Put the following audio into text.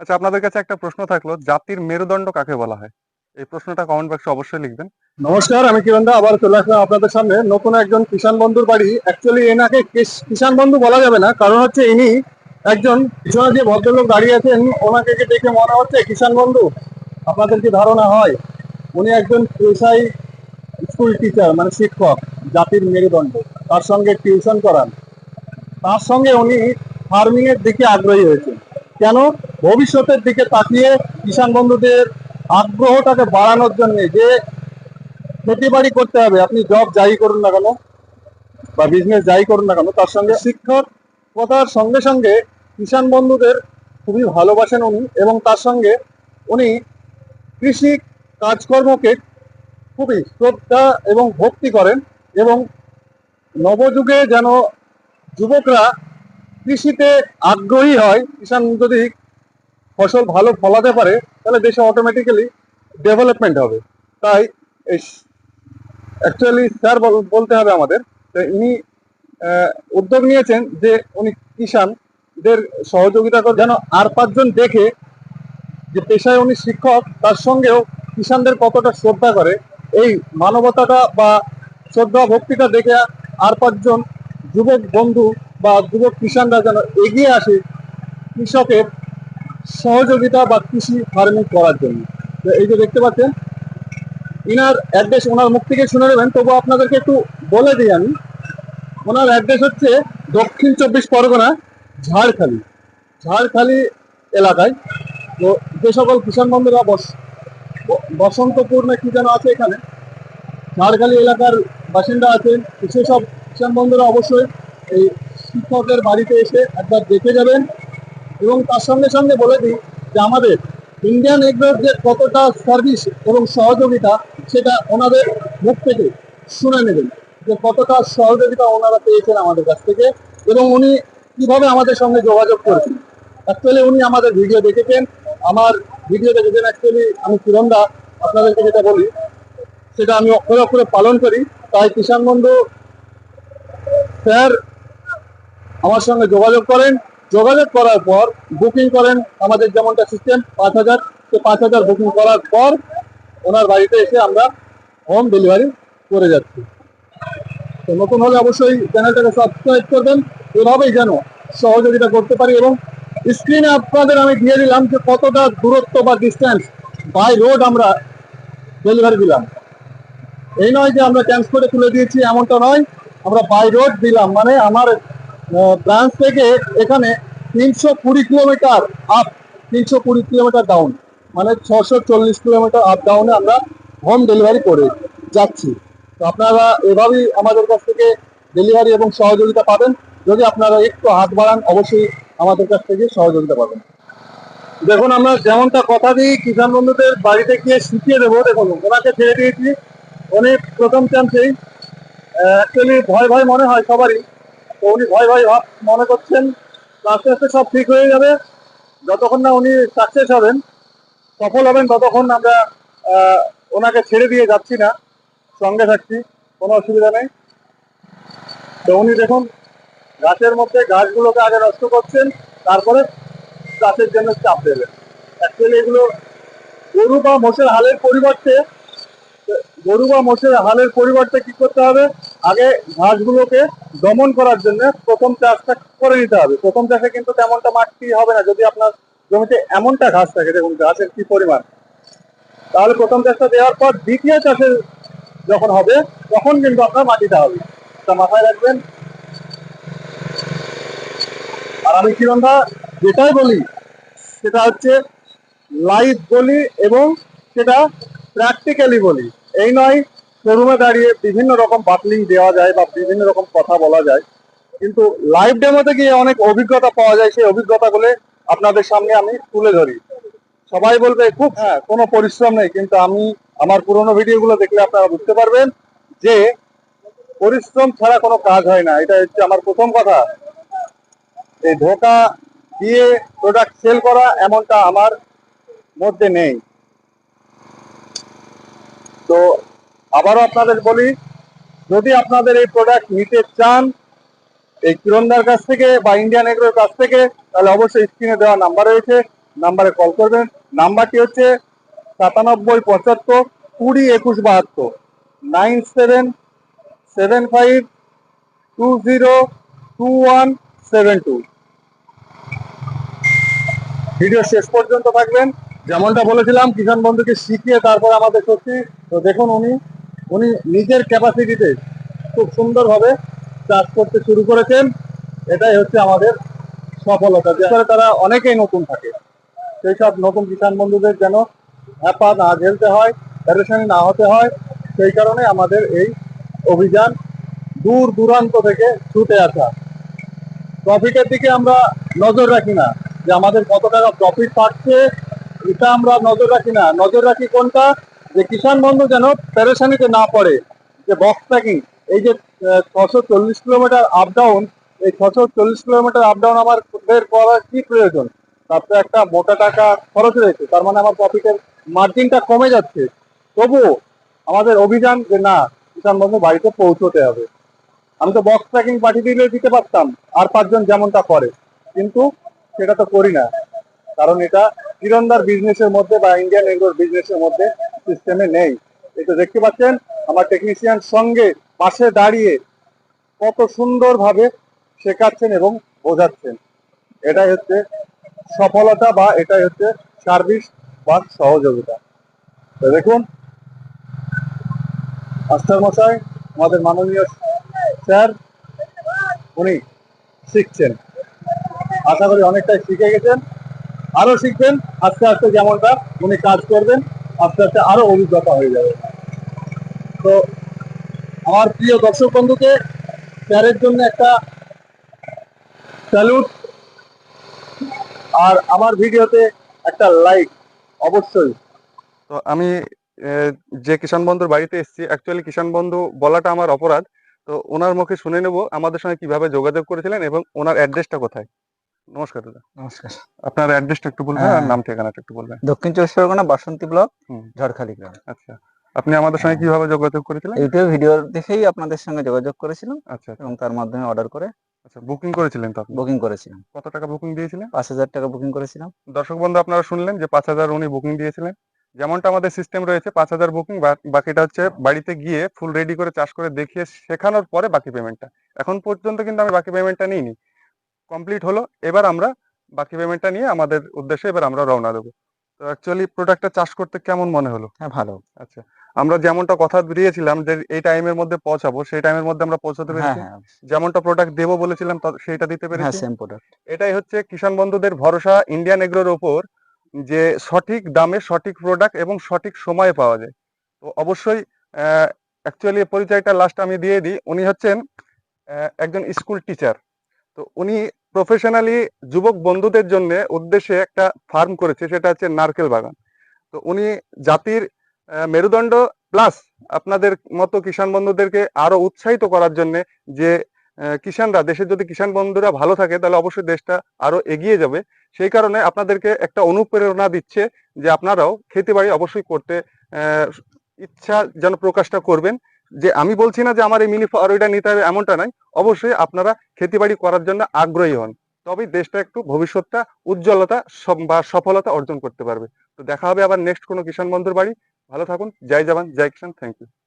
আচ্ছা আপনাদের কাছে একটা প্রশ্ন থাকল, জাতির মেরুদণ্ড কাকে বলা হয়? এই প্রশ্নটা কমেন্ট বক্সে অবশ্যই লিখবেন। নমস্কার, আমি কিরণ দা, আবার চলে আসলাম আপনাদের সামনে। নতুন একজন কিষান বন্ধুর বাড়ি। অ্যাকচুয়ালি এনাকে কিষান বন্ধু বলা যাবে না, কারণ হচ্ছে ইনি একজন পিছনে যে ভদ্রলোক দাঁড়িয়ে আছেন, ওনাকে দেখে মনে হচ্ছে কিষান বন্ধু? আপনাদের কি ধারণা হয়? উনি একজন পেশাই স্কুল টিচার মানে শিক্ষক, জাতির মেরুদণ্ড। তার সঙ্গে টিউশন করান। তার সঙ্গে উনি ফার্মিং এর দিকে আগ্রহী হয়েছেন। কেন? ভবিষ্যতের দিকে তাকিয়ে কিষান বন্ধুদের আগ্রহটাকে বাড়ানোর জন্য যে খেতে বাড়ি করতে হবে, আপনি জব যাই করুন না কেন বা বিজনেস যাই করুন না কেন, তার সঙ্গে শিক্ষক কথার সঙ্গে সঙ্গে কিষান বন্ধুদের খুবই ভালোবাসেন উনি এবং তার সঙ্গে উনি কৃষি কাজকর্মকে খুবই শ্রদ্ধা এবং ভক্তি করেন এবং নবযুগে যেন যুবকরা কৃষিতে আগ্রহী হয় কিষান যদি ফসল ভালো ফলাতে পারে, তাহলে দেশে অটোমেটিক্যালি ডেভেলপমেন্ট হবে। তাই অ্যাকচুয়ালি স্যার বলতে হবে আমাদের ইনি উদ্যোগ নিয়েছেন যে উনি কিষানদের সহযোগিতা করে, যেন আর পাঁচজন দেখে যে পেশায় উনি শিক্ষক, তার সঙ্গেও কিষানদের কতটা শ্রদ্ধা করে। এই মানবতাটা বা শ্রদ্ধা ভক্তিটা দেখে আর পাঁচজন যুবক বন্ধু বা যুবক কিষানরা যেন এগিয়ে আসে কৃষকের সহযোগিতা বা কৃষি ফার্মিং করার জন্য। তো এই যে দেখতে পাচ্ছেন, ইনার অ্যাড্রেস ওনার মুখ থেকে শুনে নেবেন। তবু আপনাদেরকে একটু বলে দিই আমি। ওনার অ্যাড্রেস হচ্ছে দক্ষিণ চব্বিশ পরগনা, ঝাড়খালি। ঝাড়খালি এলাকায়। তো যে সকল কিষাণ বন্ধুরা বস- বসন্তপুর না কি যেন আছে এখানে, ঝাড়খালি এলাকার বাসিন্দা আছেন। সেসব কিষাণ বন্ধুরা অবশ্যই এই শিক্ষকের বাড়িতে এসে একবার দেখে যাবেন। এবং তার সঙ্গে সঙ্গে বলে দিই যে আমাদের ইন্ডিয়ান এগ্রোর যে কতটা সার্ভিস এবং সহযোগিতা সেটা ওনাদের মুখ থেকে শুনে নেবেন যে কতটা সহযোগিতা ওনারা পেয়েছেন আমাদের কাছ থেকে এবং উনি কীভাবে আমাদের সঙ্গে যোগাযোগ করেছেন। অ্যাকচুয়ালি উনি আমাদের ভিডিও দেখেছেন। আমার ভিডিও দেখেছেন অ্যাকচুয়ালি আমি কিরণদা আপনাদেরকে যেটা বলি, সেটা আমি অক্ষরে অক্ষরে পালন করি। তাই কিষাণ বন্ধু স্যার আমার সঙ্গে যোগাযোগ করেন। যোগাযোগ করার পর বুকিং করেন আমাদের যেমনটা সিস্টেম পাঁচ হাজার। সে পাঁচ হাজার বুকিং করার পর ওনার বাড়িতে এসে আমরা হোম ডেলিভারি করে যাচ্ছি। তো নতুন হলে অবশ্যই চ্যানেলটাকে সাবস্ক্রাইব করবেন। এভাবেই যেন সহযোগিতা করতে পারি এবং স্ক্রিনে আপনাদের আমি দিয়ে দিলাম যে কতটা দূরত্ব বা ডিস্টেন্স বাই রোড আমরা ডেলিভারি দিলাম। এই নয় যে আমরা ট্রান্সপোর্টে তুলে দিয়েছি, এমনটা নয়। আমরা বাই রোড দিলাম। মানে আমার ব্রাঞ্চ থেকে এখানে তিনশো কুড়ি কিলোমিটার আপ তিনশো কুড়ি কিলোমিটার ডাউন মানে ছশো চল্লিশ কিলোমিটার আপ ডাউনে আমরা হোম ডেলিভারি করে যাচ্ছি। তো আপনারা এভাবেই আমাদের কাছ থেকে ডেলিভারি এবং সহযোগিতা পাবেন। যদি আপনারা একটু হাত বাড়ান, অবশ্যই আমাদের কাছ থেকে সহযোগিতা পাবেন। দেখুন, আমরা যেমনটা কথা দিই, কিষাণ বন্ধুদের বাড়িতে গিয়ে শিখিয়ে দেবো। দেখুন, ওনাকে ছেড়ে দিয়েছি। উনি প্রথম চান্সেই অ্যাকচুয়ালি ভয় ভয় মনে হয় সবারই। উনি ভয় ভয় ভাব মনে করছেন আস্তে আস্তে সব ঠিক হয়ে যাবে। যতক্ষণ না উনি সাকসেস হবেন, সফল হবেন, ততক্ষণ আমরা ওনাকে ছেড়ে দিয়ে যাচ্ছি না। সঙ্গে থাকছি, কোনো অসুবিধা নেই। তো উনি দেখুন, গাছের মধ্যে গাছগুলোকে আগে নষ্ট করছেন, তারপরে গাছের জন্য চাপ দেবেন। অ্যাকচুয়ালি এগুলো গরু বা মোষের হালের পরিবর্তে, গরু বা মোষের হালের পরিবর্তে কি করতে হবে? আগে ঘাসগুলোকে দমন করার জন্য প্রথম চাষটা করে নিতে হবে। প্রথম চাষে কিন্তু তেমনটা মাটি হবে না, যদি আপনার জমিতে এমনটা ঘাস থাকে, দেখুন ঘাসের কি পরিমাণ। তাহলে প্রথম চাষটা দেওয়ার পর দ্বিতীয় চাষে যখন হবে, তখন কিন্তু আপনার মাটিটা হবে। তা মাথায় রাখবেন। আর আমি কিরণদা যেটাই বলি, সেটা হচ্ছে লাইভ বলি এবং সেটা প্র্যাকটিক্যালি বলি। এই নয় শোরুমে দাঁড়িয়ে বিভিন্ন রকম বাটলিং দেওয়া যায় বা বিভিন্ন রকম কথা বলা যায়। কিন্তু লাইভ ডেমোতে গিয়ে অনেক অভিজ্ঞতা পাওয়া যায়, সেই অভিজ্ঞতাগুলো আপনাদের সামনে আমি তুলে ধরি। সবাই বলবে, খুব হ্যাঁ কোনো পরিশ্রম নেই। কিন্তু আমি আমার পুরোনো ভিডিওগুলো দেখলে আপনারা বুঝতে পারবেন যে পরিশ্রম ছাড়া কোনো কাজ হয় না। এটা হচ্ছে আমার প্রথম কথা। এই ধোকা দিয়ে প্রোডাক্ট সেল করা এমনটা আমার মধ্যে নেই। তো আবারও আপনাদের বলি, যদি আপনাদের এই প্রোডাক্ট নিতে চান, এই কিরণদার কাছ থেকে বা ইন্ডিয়ান এগ্রোর কাছ থেকে, তাহলে অবশ্যই স্ক্রিনে দেওয়া নাম্বার রয়েছে। নাম্বারে কল করবেন। নাম্বারটি হচ্ছে সাতানব্বই পঁচাত্তর কুড়ি একুশ বাহাত্তর। Nine seven seven five two zero two one seven two video শেষ পর্যন্ত থাকবেন। যেমনটা বলেছিলাম, কিষাণ বন্ধুকে শিখিয়ে তারপর আমাদের সত্যি। তো দেখুন উনি উনি নিজের ক্যাপাসিটিতে খুব সুন্দরভাবে চাষ করতে শুরু করেছেন। এটাই হচ্ছে আমাদের সফলতা, যে আসলে তারা অনেকেই নতুন থাকে। সেই সব নতুন কিষাণ বন্ধুদের যেন হ্যাপা না ঝেলতে হয় প্যারেশানি না হতে হয়, সেই কারণে আমাদের এই অভিযান দূর দূরান্ত থেকে ছুটে আসা। প্রফিটের দিকে আমরা নজর রাখি না যে আমাদের কত টাকা প্রফিট পাচ্ছে, এটা আমরা নজর রাখি না। নজর রাখি কোনটা? যে কিষাণ বন্ধু যেন প্যারেশানিতে না পড়ে, যে বক্স প্যাকিং এই যে ছশো চল্লিশ কিলোমিটার আপ ডাউন এই ছশো চল্লিশ কিলোমিটার আপ ডাউন আমার বের করার কি প্রয়োজন? তার তো একটা মোটা টাকা খরচ রয়েছে, তার মানে আমার প্রফিটের মার্জিনটা কমে যাচ্ছে। তবুও আমাদের অভিযান যে না, কিষাণ বন্ধু বাড়িতে পৌঁছতে হবে। আমি তো বক্স প্যাকিং পাঠিয়ে দিলে দিতে পারতাম, আর পাঁচজন যেমনটা করে, কিন্তু সেটা তো করি না। কারণ এটা তীরন্দার বিজনেসের মধ্যে বা ইন্ডিয়ান এগ্রোর বিজনেসের মধ্যে সিস্টেমে নেই। এটা দেখতে পাচ্ছেন, আমার টেকনিশিয়ান সঙ্গে পাশে দাঁড়িয়ে কত সুন্দরভাবে শেখাচ্ছেন এবং বোঝাচ্ছেন। এটাই হচ্ছে সফলতা বা এটাই হচ্ছে সার্ভিস বা সহযোগিতা। তো দেখুন, মাস্টার মশাই, আমাদের মাননীয় স্যার, উনি শিখছেন। আশা করি অনেকটাই শিখে গেছেন। আরও শিখবেন, আস্তে আস্তে যেমনটা উনি কাজ করবেন। আস্তে আস্তে আরও অভিজ্ঞতা হয়ে যাবে। তো আমার প্রিয় দর্শক বন্ধুকে, স্যারের জন্য একটা স্যালুট আর আমার ভিডিওতে একটা লাইক অবশ্যই। তো আমি যে কিষাণ বন্ধুর বাড়িতে এসেছি অ্যাকচুয়ালি কিষাণ বন্ধু বলাটা আমার অপরাধ। তো ওনার মুখে শুনে নেব, আমাদের সঙ্গে কীভাবে যোগাযোগ করেছিলেন এবং ওনার অ্যাড্রেসটা কোথায়? নমস্কার দাদা। নমস্কার। আপনার অ্যাড্রেসটা একটু বলবেন আর হ্যাঁ। নাম ঠিকানাটা একটু বলবেন। দক্ষিণ চব্বিশ পরগনা বাসন্তী ব্লক। ঝড়খালি গ্রাম। আচ্ছা। আপনি আমাদের সঙ্গে কীভাবে যোগাযোগ করেছিলেন? ইউটিউব ভিডিও দেখেই আপনাদের সঙ্গে যোগাযোগ করেছিলাম আচ্ছা এবং তার মাধ্যমে অর্ডার করে আচ্ছা বুকিং করেছিলেন তো বুকিং করেছিলাম। কত টাকা বুকিং দিয়েছিলেন? পাঁচ হাজার টাকা বুকিং করেছিলাম। দর্শক বন্ধু আপনারা শুনলেন যে পাঁচ হাজার উনি বুকিং দিয়েছিলেন। যেমনটা আমাদের সিস্টেম রয়েছে পাঁচ হাজার বুকিং বাকিটা হচ্ছে বাড়িতে গিয়ে ফুল রেডি করে চাষ করে দেখিয়ে শেখানোর পরে বাকি পেমেন্টটা এখন পর্যন্ত কিন্তু আমি বাকি পেমেন্টটা নিইনি। কমপ্লিট হলো এবার আমরা বাকি পেমেন্টটা নিয়ে আমাদের উদ্দেশ্যে এবার আমরা রওনা দেবো। তো অ্যাকচুয়ালি প্রোডাক্টটা চাষ করতে কেমন মনে হলো? হ্যাঁ ভালো। আচ্ছা আমরা যেমনটা কথা দিয়েছিলাম যে এই টাইমের মধ্যে পৌঁছাবো সেই টাইমের মধ্যে আমরা পৌঁছাতে হ্যাঁ পেরেছি। হ্যাঁ যেমনটা প্রোডাক্ট দেবো বলেছিলাম সেইটা দিতে হ্যাঁ পেরেছি। সেম প্রোডাক্ট এটাই হচ্ছে কিষাণ বন্ধুদের ভরসা ইন্ডিয়ান এগ্রোর ওপর যে সঠিক দামে সঠিক প্রোডাক্ট এবং সঠিক সময়ে পাওয়া যায়। তো অবশ্যই অ্যাকচুয়ালি পরিচয়টা লাস্ট আমি দিয়ে দিই। উনি হচ্ছেন একজন স্কুল টিচার তো উনি প্রফেশনালি যুবক বন্ধুদের জন্য উদ্দেশ্যে একটা ফার্ম করেছে, সেটা হচ্ছে নারকেল বাগান। তো উনি জাতির মেরুদণ্ড প্লাস আপনাদের মতো কিষাণ বন্ধুদেরকে আরও উৎসাহিত করার জন্য যে কিষাণরা, দেশের যদি কিষাণ বন্ধুরা ভালো থাকে, তাহলে অবশ্যই দেশটা আরও এগিয়ে যাবে। সেই কারণে আপনাদেরকে একটা অনুপ্রেরণা দিচ্ছে যে আপনারাও খেতে বাড়ি অবশ্যই করতে ইচ্ছা যেন প্রকাশটা করবেন। যে আমি বলছি না যে আমার এই মিনি ফরওয়ার্ডটা নিতে হবে এমনটা নাই অবশ্যই আপনারা খেতিবাড়ি করার জন্য আগ্রহী হন। তবেই দেশটা একটু ভবিষ্যৎটা, উজ্জ্বলতা বা সফলতা অর্জন করতে পারবে। তো দেখা হবে আবার নেক্সট কোনো কিষাণ বন্ধুর বাড়ি। ভালো থাকুন। জয় জওয়ান, জয় কিষাণ। Thank you